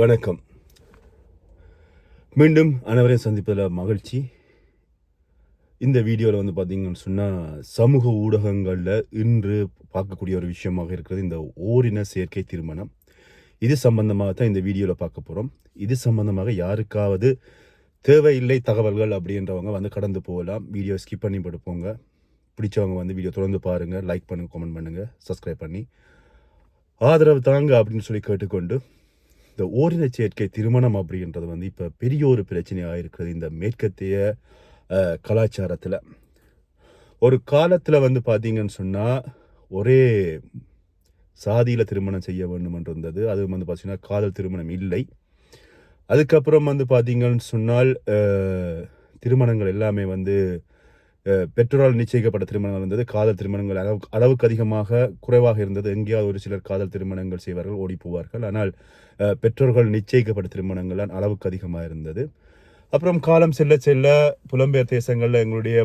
வணக்கம். மீண்டும் அனைவரையும் சந்திப்பதில் மகிழ்ச்சி. இந்த வீடியோவில் வந்து பார்த்தீங்கன்னு சொன்னால் சமூக ஊடகங்களில் இன்று பார்க்கக்கூடிய ஒரு விஷயமாக இருக்கிறது இந்த ஓரின சேர்க்கை திருமணம். இது சம்பந்தமாக தான் இந்த வீடியோவில் பார்க்க போகிறோம் இது சம்பந்தமாக யாருக்காவது தேவையில்லை தகவல்கள் அப்படின்றவங்க வந்து கடந்து போகலாம். வீடியோ ஸ்கிப் பண்ணி போட்டு போங்க பிடிச்சவங்க வந்து வீடியோ தொடர்ந்து பாருங்கள் லைக் பண்ணுங்கள் கமெண்ட் பண்ணுங்கள் சப்ஸ்கிரைப் பண்ணி. ஆதரவு தாங்க அப்படின்னு சொல்லி கேட்டுக்கொண்டு இந்த ஓரின சேர்க்கை திருமணம் அப்படின்றது வந்து இப்போ பெரிய ஒரு பிரச்சனையாக இருக்கிறது இந்த மேற்கத்திய கலாச்சாரத்தில். ஒரு காலத்தில் வந்து பார்த்தீங்கன்னு சொன்னால் ஒரே சாதியில் திருமணம் செய்ய வேண்டும் இருந்தது அது வந்து பார்த்தீங்கன்னா காதல் திருமணம் இல்லை. அதுக்கப்புறம் வந்து பார்த்தீங்கன்னு சொன்னால் திருமணங்கள் எல்லாமே வந்து பெற்றோரால் நிச்சயிக்கப்பட்ட திருமணங்கள் இருந்தது. காதல் திருமணங்கள் அளவு அளவுக்கு அதிகமாக குறைவாக இருந்தது. எங்கேயாவது ஒரு சிலர் காதல் திருமணங்கள் செய்வார்கள் ஓடி போவார்கள். ஆனால் பெற்றோர்கள் நிச்சயிக்கப்பட்ட திருமணங்கள் தான் அளவுக்கு அதிகமாக இருந்தது. அப்புறம் காலம் செல்ல செல்ல புலம்பெயர் தேசங்களில் எங்களுடைய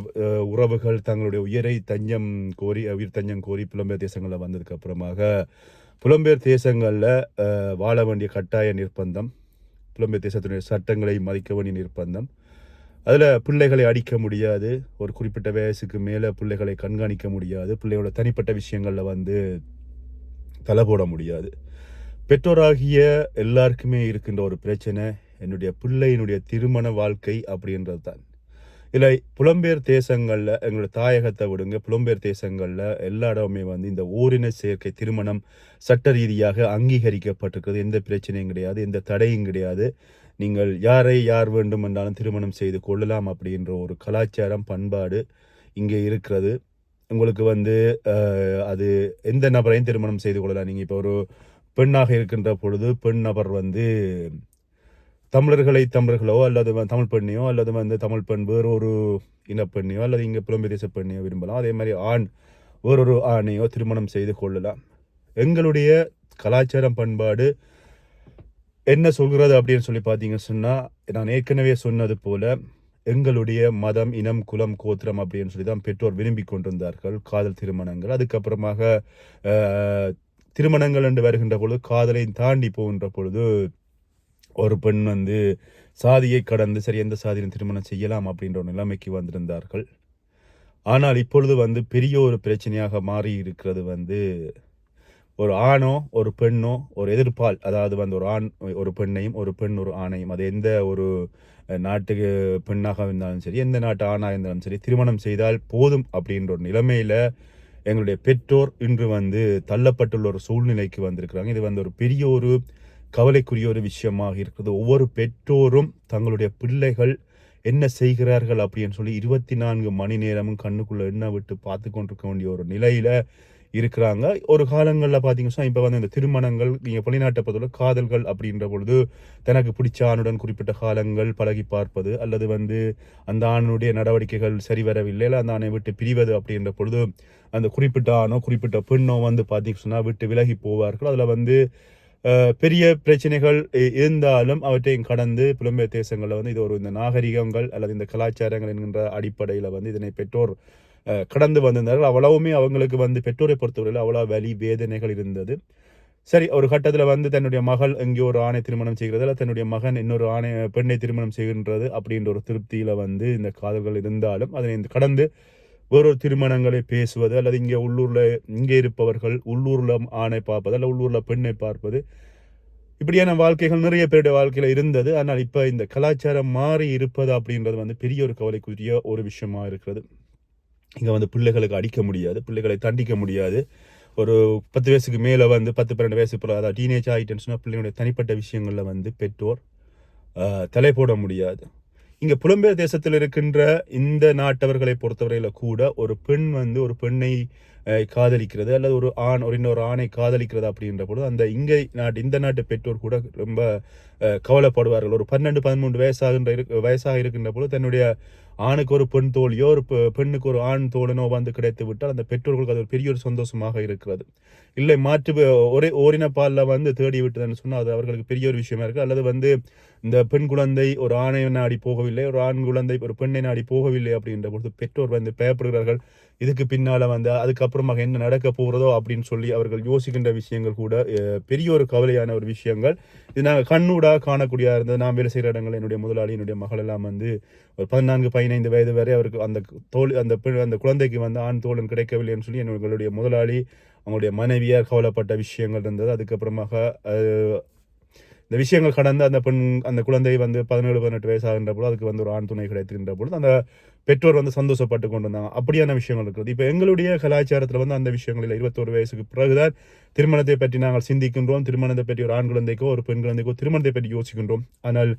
உறவுகள் தங்களுடைய உயிரை தஞ்சம் கோரி உயிர் தஞ்சம் கோரி புலம்பெயர் தேசங்களில் வந்ததுக்கு அப்புறமாக புலம்பெயர் தேசங்களில் வாழ வேண்டிய கட்டாய நிர்பந்தம் புலம்பெயர் தேசத்தினுடைய சட்டங்களை மதிக்க வேண்டிய நிர்பந்தம் அதில் பிள்ளைகளை அடிக்க முடியாது. ஒரு குறிப்பிட்ட வயசுக்கு மேலே பிள்ளைகளை கண்காணிக்க முடியாது. பிள்ளையோட தனிப்பட்ட விஷயங்களில் வந்து தலை போட முடியாது. பெற்றோராகிய எல்லாருக்குமே இருக்கின்ற ஒரு பிரச்சனை என்னுடைய பிள்ளையினுடைய திருமண வாழ்க்கை அப்படின்றது தான் இதில் புலம்பெயர் தேசங்களில் எங்களோட தாயகத்தை விடுங்க புலம்பெயர் தேசங்களில் எல்லா இடமுமே வந்து இந்த ஓரின சேர்க்கை திருமணம் சட்ட ரீதியாக அங்கீகரிக்கப்பட்டிருக்கிறது. எந்த பிரச்சனையும் கிடையாது எந்த தடையும் கிடையாது. நீங்கள் யாரை யார் வேண்டும் என்றாலும் திருமணம் செய்து கொள்ளலாம் அப்படின்ற ஒரு கலாச்சாரம் பண்பாடு இங்கே இருக்கிறது. உங்களுக்கு வந்து அது எந்த நபரையும் திருமணம் செய்து கொள்ளலாம். நீங்கள் இப்போ ஒரு பெண்ணாக இருக்கின்ற பொழுது பெண் நபர் வந்து தமிழர்களை தமிழர்களோ அல்லது தமிழ் பெண்ணையோ அல்லது வந்து தமிழ் பெண் வேறொரு இனப்பெண்ணையோ அல்லது இங்கே புலம்பெயர் பெண்ணையோ விரும்பலாம். அதே மாதிரி ஆண் வேறொரு ஆணையோ திருமணம் செய்து கொள்ளலாம். எங்களுடைய கலாச்சாரம் பண்பாடு என்ன சொல்கிறது அப்படின்னு சொல்லி பார்த்தீங்கன்னு சொன்னால் நான் ஏற்கனவே சொன்னது போல எங்களுடைய மதம் இனம் குலம் கோத்திரம் அப்படின்னு சொல்லி தான் பெற்றோர் விரும்பி கொண்டிருந்தார்கள் காதல் திருமணங்கள். அதுக்கப்புறமாக திருமணங்கள் என்று வருகின்ற பொழுது காதலை தாண்டி போகின்ற பொழுது ஒரு பெண் வந்து சாதியை கடந்து சரி எந்த சாதியிலும் திருமணம் செய்யலாம் அப்படின்ற ஒரு நிலைமைக்கு வந்திருந்தார்கள். ஆனால் இப்பொழுது வந்து பெரிய ஒரு பிரச்சனையாக மாறி இருக்கிறது வந்து ஒரு ஆணோ ஒரு பெண்ணோ ஒரு எதிர்ப்பால் அதாவது வந்து ஒரு ஆண் ஒரு பெண்ணையும் ஒரு பெண் ஒரு ஆணையும் அது எந்த ஒரு நாட்டுக்கு பெண்ணாக இருந்தாலும் சரி எந்த நாட்டு ஆணாக இருந்தாலும் சரி திருமணம் செய்தால் போதும் அப்படின்ற ஒரு நிலைமையில் எங்களுடைய பெற்றோர் இன்று வந்து தள்ளப்பட்டுள்ள ஒரு சூழ்நிலைக்கு வந்திருக்கிறாங்க. இது வந்து ஒரு பெரிய ஒரு கவலைக்குரிய ஒரு விஷயமாக இருக்குது ஒவ்வொரு பெற்றோரும் தங்களுடைய பிள்ளைகள் என்ன செய்கிறார்கள் அப்படின்னு சொல்லி இருபத்தி நான்கு மணி நேரமும் கண்ணுக்குள்ளே எண்ணெய் விட்டு பார்த்து கொண்டிருக்க வேண்டிய ஒரு நிலையில் இருக்கிறாங்க. ஒரு காலங்களில் பார்த்தீங்கன்னா இப்போ வந்து இந்த திருமணங்கள் நீங்கள் வெளிநாட்டை பொறுத்தவரை காதல்கள் அப்படின்ற பொழுது தனக்கு பிடிச்ச ஆணுடன் குறிப்பிட்ட காலங்கள் பழகி பார்ப்பது அல்லது வந்து அந்த ஆணுடைய நடவடிக்கைகள் சரிவரவில்லை இல்லை அந்த ஆணை விட்டு பிரிவது அப்படின்ற பொழுது அந்த குறிப்பிட்ட ஆணோ குறிப்பிட்ட பெண்ணோ வந்து பார்த்தீங்கன்னு சொன்னா விட்டு விலகி போவார்கள். அதில் வந்து பெரிய பிரச்சனைகள் இ- இருந்தாலும் அவற்றையும் கடந்து புலம்பெயர் தேசங்களில் வந்து இது ஒரு இந்த நாகரிகங்கள் அல்லது இந்த கலாச்சாரங்கள் என்கின்ற அடிப்படையில் வந்து இதனை பெற்றோர் கடந்து வந்திருந்தார்கள். அவ்வளவுமே அவங்களுக்கு வந்து பெற்றோரை பொறுத்தவரையில் அவ்வளோ வலி வேதனைகள் இருந்தது. சரி ஒரு கட்டத்தில் வந்து தன்னுடைய மகள் இங்கே ஒரு ஆணை திருமணம் செய்கிறது தன்னுடைய மகன் இன்னொரு ஆணை பெண்ணை திருமணம் செய்கின்றது அப்படின்ற ஒரு திருப்தியில் வந்து இந்த காதல்கள் இருந்தாலும் அதனை இந்த கடந்து வேறொரு திருமணங்களை பேசுவது அல்லது இங்கே உள்ளூரில் இங்கே இருப்பவர்கள் உள்ளூரில் ஆணை பார்ப்பது அல்ல உள்ளூரில் பெண்ணை பார்ப்பது. இப்படியான வாழ்க்கைகள் நிறைய பேருடைய வாழ்க்கையில் இருந்தது. ஆனால் இப்போ இந்த கலாச்சாரம் மாறி இருப்பது அப்படின்றது வந்து பெரிய ஒரு கவலைக்குரிய ஒரு விஷயமாக இருக்கிறது. இங்கே வந்து பிள்ளைகளுக்கு அடிக்க முடியாது பிள்ளைகளை தண்டிக்க முடியாது. ஒரு பத்து வயசுக்கு மேலே வந்து பத்து பன்னெண்டு வயசு அதாவது டீனேஜ் ஆகிட்டேன்னு சொன்னால் பிள்ளைங்களுடைய தனிப்பட்ட விஷயங்களில் வந்து பெற்றோர் தலை போட முடியாது. இங்கே புலம்பெயர் தேசத்தில் இருக்கின்ற இந்த நாட்டவர்களை பொறுத்தவரையில் கூட ஒரு பெண் வந்து ஒரு பெண்ணை காதலிக்கிறது அல்லது ஒரு ஆண் ஒரு இன்னொரு ஆணை காதலிக்கிறது அப்படின்ற பொழுது அந்த இங்கே நாட்டு இந்த நாட்டு பெற்றோர் கூட ரொம்ப கவலைப்படுவார்கள். ஒரு பன்னெண்டு பதிமூன்று வயசாகின்ற இரு வயசாக இருக்கின்ற பொழுது தன்னுடைய ஆணுக்கு ஒரு பெண் தோழியோ ஒரு பெண்ணுக்கு ஒரு ஆண் தோழனோ வந்து கிடைத்து விட்டால் அந்த பெற்றோர்களுக்கு அது ஒரு பெரிய ஒரு சந்தோஷமாக இருக்கிறது. இல்லை மாற்று ஒரே ஓரின பாலில் வந்து தேடி விட்டதுன்னு சொன்னால் அது அவர்களுக்கு பெரிய ஒரு விஷயமா இருக்குது. அல்லது வந்து இந்த பெண் குழந்தை ஒரு ஆணை நாடி போகவில்லை ஒரு ஆண் குழந்தை ஒரு பெண்ணை நாடி போகவில்லை அப்படின்ற பொழுது பெற்றோர் வந்து பயப்படுகிறார்கள். இதுக்கு பின்னால் வந்து அதுக்கப்புறமாக என்ன நடக்க போகிறதோ அப்படின்னு சொல்லி அவர்கள் யோசிக்கின்ற விஷயங்கள் கூட பெரிய ஒரு கவலையான ஒரு விஷயங்கள். இது நாங்கள் கண்ணூடாக காணக்கூடியதாக இருந்தது. நான் வேலை செய்கிற இடங்கள் என்னுடைய முதலாளி என்னுடைய மகளெல்லாம் வந்து ஒரு பதினான்கு பதினைந்து வயது வரை அவருக்கு அந்த தோல் அந்த பெண் அந்த குழந்தைக்கு வந்து ஆண் தோழன் கிடைக்கவில்லைன்னு சொல்லி எங்களுடைய முதலாளி அவங்களுடைய மனைவியார் கவலைப்பட்ட விஷயங்கள் இருந்தது. அதுக்கப்புறமாக இந்த விஷயங்கள் கடந்து அந்த பெண் அந்த குழந்தை வந்து பதினேழு பதினெட்டு வயசாகின்ற பொழுது அதுக்கு வந்து ஒரு ஆண் துணை கிடைத்துகின்ற பொழுது அந்த பெற்றோர் வந்து சந்தோஷப்பட்டு கொண்டு வந்தாங்க அப்படியான விஷயங்கள் இருக்குது. இப்போ எங்களுடைய கலாச்சாரத்தில் வந்து அந்த விஷயங்களில் இருபத்தோரு வயசுக்கு பிறகுதான் திருமணத்தை பற்றி நாங்கள் சிந்திக்கின்றோம். திருமணத்தை பற்றி ஒரு ஆண் குழந்தைக்கோ ஒரு பெண் குழந்தைக்கோ திருமணத்தை பற்றி யோசிக்கின்றோம். ஆனால்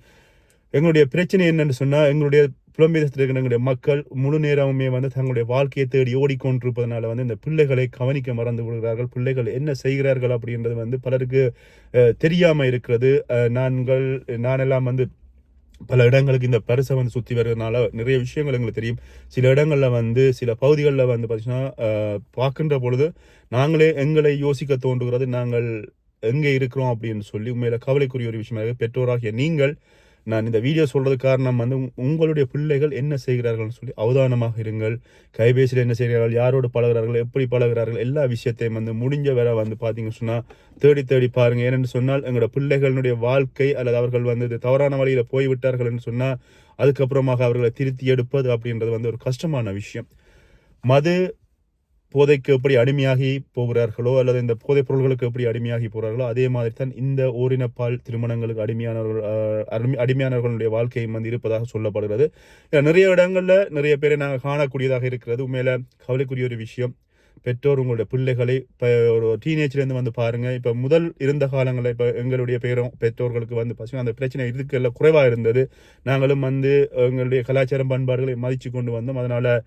எங்களுடைய பிரச்சனை என்னன்னு சொன்னால் எங்களுடைய புலம்பெயர்த்தில் இருக்கிற எங்களுடைய மக்கள் முழு நேரமுமே வந்து தங்களுடைய வாழ்க்கையை தேடி ஓடிக்கொண்டிருப்பதனால வந்து இந்த பிள்ளைகளை கவனிக்க மறந்து விடுகிறார்கள். பிள்ளைகள் என்ன செய்கிறார்கள் அப்படின்றது வந்து பலருக்கு தெரியாமல் இருக்கிறது. நாங்கள் நானெல்லாம் வந்து பல இடங்களுக்கு இந்த பரிசை வந்து சுற்றி வர்றதுனால நிறைய விஷயங்கள் எங்களுக்கு தெரியும். சில இடங்களில் வந்து சில பகுதிகளில் வந்து பார்த்தீங்கன்னா பார்க்கின்ற பொழுது நாங்களே எங்களை யோசிக்க தோன்றுகிறது நாங்கள் எங்கே இருக்கிறோம் அப்படின்னு சொல்லி உண்மையில் கவலைக்குரிய ஒரு விஷயமாக பெற்றோராகிய நீங்கள் நான் இந்த வீடியோ சொல்கிறது காரணம் வந்து உங்- உங்களுடைய பிள்ளைகள் என்ன செய்கிறார்கள்னு சொல்லி அவதானமாக இருங்கள். கைபேசியில் என்ன செய்கிறார்கள் யாரோடு பழகுறார்கள் எப்படி பழகிறார்கள் எல்லா விஷயத்தையும் வந்து முடிஞ்ச வரை வந்து பார்த்தீங்கன்னு சொன்னால் தேடி தேடி பாருங்கள் ஏனென்று சொன்னால் எங்களோட பிள்ளைகளுடைய வாழ்க்கை அல்லது அவர்கள் வந்து தவறான வழியில் போய்விட்டார்கள் என்று சொன்னால் அதுக்கப்புறமாக அவர்களை திருத்தி எடுப்பது அப்படின்றது வந்து ஒரு கஷ்டமான விஷயம். மது போதைக்கு எப்படி அடிமையாகி போகிறார்களோ அல்லது இந்த போதைப் பொருள்களுக்கு எப்படி அடிமையாகி போகிறார்களோ அதே மாதிரி தான் இந்த ஓரினப்பால் திருமணங்களுக்கு அடிமையானவர்கள் அடிமை- அடிமையானவர்களுடைய வாழ்க்கையும் வந்து இருப்பதாக சொல்லப்படுகிறது. நிறைய இடங்களில் நிறைய பேரை நாங்கள் காணக்கூடியதாக இருக்கிறது. உண்மையில கவலைக்குரிய ஒரு விஷயம். பெற்றோர் உங்களுடைய பிள்ளைகளை இப்போ ஒரு டீனேஜ்லேருந்து வந்து பாருங்கள் இப்போ முதல் இருந்த காலங்களில் இப்போ எங்களுடைய பேரும் பெற்றோர்களுக்கு வந்து பார்த்தீங்கன்னா அந்த பிரச்சனை இதுக்கெல்லாம் குறைவாக இருந்தது. நாங்களும் வந்து எங்களுடைய கலாச்சாரம் பண்பாடுகளை மதித்து கொண்டு வந்தோம். அதனால்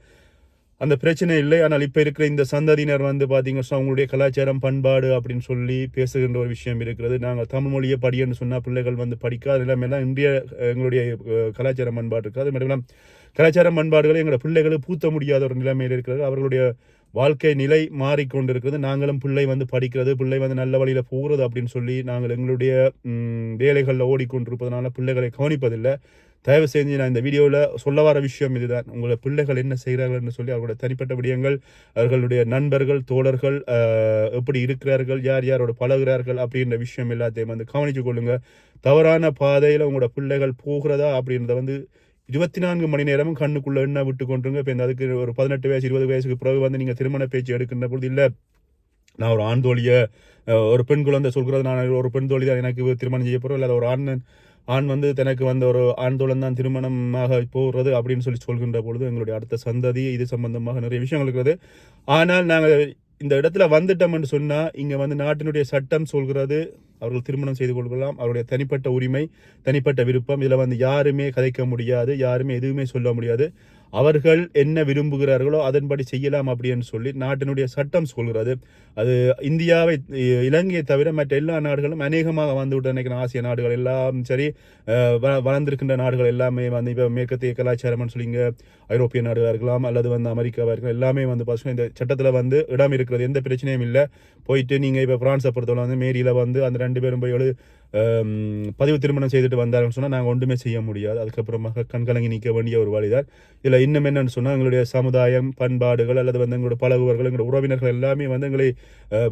அந்த பிரச்சனை இல்லை ஆனால் இப்போ இருக்கிற இந்த சந்ததியினர் வந்து பார்த்தீங்கன்னா அவங்களுடைய கலாச்சாரம் பண்பாடு அப்படின்னு சொல்லி பேசுகின்ற ஒரு விஷயம் இருக்கிறது. நாங்கள் தமிழ் மொழியை படின்னு சொன்னால் பிள்ளைகள் வந்து படிக்காத. நிலைமையெல்லாம் இந்திய எங்களுடைய கலாச்சார பண்பாடு இருக்குது. அது மட்டும் கலாச்சார பண்பாடுகளை எங்களோட பிள்ளைகளுக்கு பூத்த முடியாத ஒரு நிலைமையில் இருக்கிறது. அவர்களுடைய வாழ்க்கை நிலை மாறிக்கொண்டிருக்கிறது. நாங்களும் பிள்ளை வந்து படிக்கிறது பிள்ளை வந்து நல்ல வழியில் போகிறது அப்படின்னு சொல்லி நாங்கள் எங்களுடைய வேலைகளில் ஓடிக்கொண்டிருப்பதனால பிள்ளைகளை கவனிப்பதில்லை. தயவு செஞ்சு நான் இந்த வீடியோவில் சொல்ல வர விஷயம் இதுதான். உங்களை பிள்ளைகள் என்ன செய்கிறார்கள் என்று சொல்லி அவர்களுடைய தனிப்பட்ட விடயங்கள் அவர்களுடைய நண்பர்கள் தோழர்கள் எப்படி இருக்கிறார்கள் யார் யாரோட பழகுறார்கள் அப்படின்ற விஷயம் எல்லாத்தையும் வந்து கவனித்து கொள்ளுங்கள் தவறான பாதையில் உங்களோட பிள்ளைகள் போகிறதா அப்படின்றத வந்து இருபத்தி நான்கு மணி நேரமும் கண்ணுக்குள்ளே என்ன விட்டு கொண்டுருங்க. இப்போ இந்த அதுக்கு ஒரு பதினெட்டு வயசு இருபது வயசுக்கு பிறகு வந்து நீங்கள் திருமண பேச்சு எடுக்கின்ற பொழுது இல்லை நான் ஒரு ஆண் தோழியை ஒரு பெண் குழந்தை சொல்கிறது நான் ஒரு பெண் தோழி தான் எனக்கு திருமணம் செய்ய போகிறோம் இல்லை ஒரு ஆண் ஆண் வந்து தனக்கு வந்த ஒரு ஆண் தான் திருமணமாக போகிறது அப்படின்னு சொல்லி சொல்கின்ற பொழுது எங்களுடைய அடுத்த சந்ததி இது சம்பந்தமாக நிறைய விஷயங்கள் இருக்கிறது. ஆனால் நாங்கள் இந்த இடத்துல வந்துட்டோம்னு சொன்னால் இங்கே வந்து நாட்டினுடைய சட்டம் சொல்கிறது அவர்கள் திருமணம் செய்து கொள்ளலாம் அவருடைய தனிப்பட்ட உரிமை தனிப்பட்ட விருப்பம் இதில் வந்து யாருமே கதைக்க முடியாது யாருமே எதுவுமே சொல்ல முடியாது. அவர்கள் என்ன விரும்புகிறார்களோ அதன்படி செய்யலாம் அப்படின்னு சொல்லி நாட்டினுடைய சட்டம் சொல்கிறது. அது இந்தியாவை இலங்கையை தவிர மற்ற எல்லா நாடுகளும் அநேகமாக வந்து விட்டு ஆசிய நாடுகள் எல்லாம் சரி வ- வளர்ந்திருக்கின்ற நாடுகள் எல்லாமே வந்து இப்போ மேற்கத்திய கலாச்சாரம்னு சொல்லிங்க ஐரோப்பிய நாடுகளாக இருக்கலாம் அல்லது வந்து அமெரிக்காவாக இருக்கலாம் எல்லாமே வந்து பார்த்தீங்கன்னா இந்த சட்டத்தில் வந்து இடம் இருக்கிறது. எந்த பிரச்சனையும் இல்லை. போயிட்டு நீங்கள் இப்போ பிரான்ஸை பொறுத்தவரை வந்து மேரியில் வந்து அந்த ரெண்டு பேரும் போய் எழு பதிவு திருமணம் செய்துட்டு வந்தாருன்னு சொன்னால் நாங்கள் ஒன்றுமே செய்ய முடியாது. அதுக்கப்புறமாக கண்கலங்கி நிற்க வேண்டிய ஒரு வழிதான் இதில் இன்னும் என்னென்னு சொன்னால் எங்களுடைய சமுதாயம் பண்பாடுகள் அல்லது வந்து எங்களோட பழகுவர்கள் எங்களோட உறவினர்கள் எல்லாமே வந்து எங்களை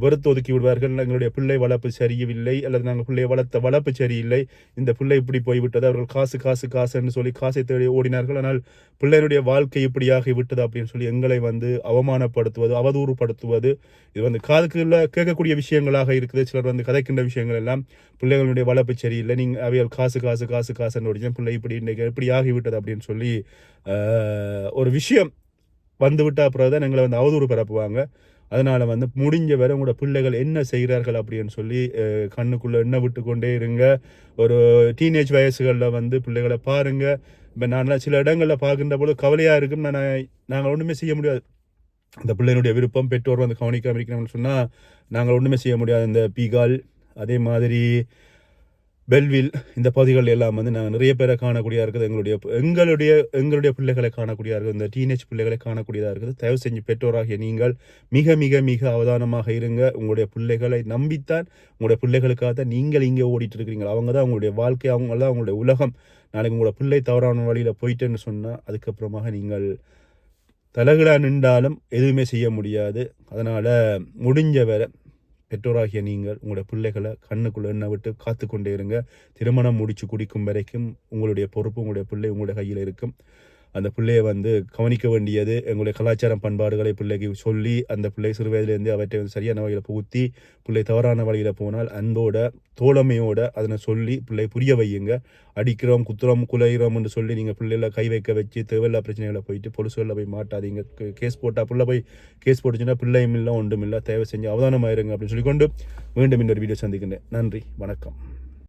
வெறுத்து ஒதுக்கி விடுவார்கள். எங்களுடைய பிள்ளை வளர்ப்பு சரியவில்லை அல்லது நாங்கள் பிள்ளையை வளர்த்த வளர்ப்பு சரியில்லை. இந்த பிள்ளை இப்படி போய்விட்டது அவர்கள் காசு காசு காசுன்னு சொல்லி காசை தேடி ஓடினார்கள். ஆனால் பிள்ளையினுடைய வாழ்க்கை இப்படியாகி விட்டது அப்படின்னு சொல்லி எங்களை வந்து அவமானப்படுத்துவது அவதூறுப்படுத்துவது இது வந்து காதுக்குள்ள கேட்கக்கூடிய விஷயங்களாக இருக்குது. சிலர் வந்து கதைக்கின்ற விஷயங்கள் எல்லாம் பிள்ளைகள் பிள்ளைகளுடைய வளர்ப்பு சரியில்லை. நீங்கள் அவைகள் காசு காசு காசு காசுன்னு ஓடிச்சு பிள்ளை இப்படி இன்றைக்கு இப்படி ஆகிவிட்டது அப்படின்னு சொல்லி ஒரு விஷயம் வந்து விட்டா பிறகு தான் எங்களை வந்து அவதூறு பரப்புவாங்க. அதனால் வந்து முடிஞ்ச வரை உங்களோட பிள்ளைகள் என்ன செய்கிறார்கள் அப்படின்னு சொல்லி கண்ணுக்குள்ளே எண்ணெய் விட்டு கொண்டே இருங்க. ஒரு டீனேஜ் வயசுகளில் வந்து பிள்ளைகளை பாருங்க. இப்போ நான் சில இடங்களில் பார்க்குற பொழுது கவலையாக இருக்கும் நான் நாங்கள் ஒன்றுமே செய்ய முடியாது. அந்த பிள்ளையினுடைய விருப்பம் பெற்றோர் வந்து கவனிக்காம இருக்கிறோம்னு சொன்னால் நாங்கள் ஒன்றுமே செய்ய முடியாது. இந்த பீகால் அதே மாதிரி பெல்வில் இந்த பகுதிகள் எல்லாம் வந்து நாங்கள் நிறைய பேரை காணக்கூடியதாக இருக்குது. எங்களுடைய எங்களுடைய எங்களுடைய பிள்ளைகளை காணக்கூடியதாக இருக்குது. இந்த டீனேஜ் பிள்ளைகளை காணக்கூடியதாக இருக்குது. தயவு செஞ்சு பெற்றோராகிய நீங்கள் மிக மிக மிக அவதானமாக இருங்க. உங்களுடைய பிள்ளைகளை நம்பித்தான் உங்களுடைய பிள்ளைகளுக்காக தான் நீங்கள் இங்கே ஓடிட்டு இருக்கிறீங்க அவங்க தான் உங்களுடைய வாழ்க்கை அவங்க தான் உங்களுடைய உலகம். நாளைக்கு உங்களோட பிள்ளை தவறான வழியில் போயிட்டேன்னு சொன்னால் அதுக்கப்புறமாக நீங்கள் தலைகளாக நின்றாலும் எதுவுமே செய்ய முடியாது. அதனால் முடிஞ்ச வரை பெற்றோராகிய நீங்கள் உங்களோட பிள்ளைகளை கண்ணுக்குள்ளே எண்ணெய் விட்டு காத்து கொண்டே இருங்க. திருமணம் முடிச்சு குடிக்கும் வரைக்கும் உங்களுடைய பொறுப்பு உங்களுடைய பிள்ளை உங்களுடைய கையில் இருக்கும். அந்த பிள்ளையை வந்து கவனிக்க வேண்டியது எங்களுடைய கலாச்சாரம் பண்பாடுகளை பிள்ளைக்கு சொல்லி அந்த பிள்ளை சிறு வயதிலேருந்து அவற்றை வந்து சரியான வகையில் புகுத்தி பிள்ளை தவறான வழியில் போனால் அன்போட தோழமையோட அதனை சொல்லி பிள்ளை புரிய வையுங்க. அடிக்கிறோம் குத்துறோம் குலைகிறோம் என்று சொல்லி நீங்கள் பிள்ளைகளை கை வைக்க வச்சு தேவையில்லா பிரச்சனைகளை போயிட்டு பொலிசுகளில் போய் மாட்டாதீங்க. கேஸ் போட்டால் பிள்ளை போய் கேஸ் போட்டுச்சுன்னா பிள்ளையும் இல்லை ஒன்றும் இல்லை. தேவை செஞ்சு அவதானமாயிருங்க அப்படின்னு சொல்லிக்கொண்டு மீண்டும் இன்னொரு வீடியோ சந்திக்கின்றேன். நன்றி வணக்கம்.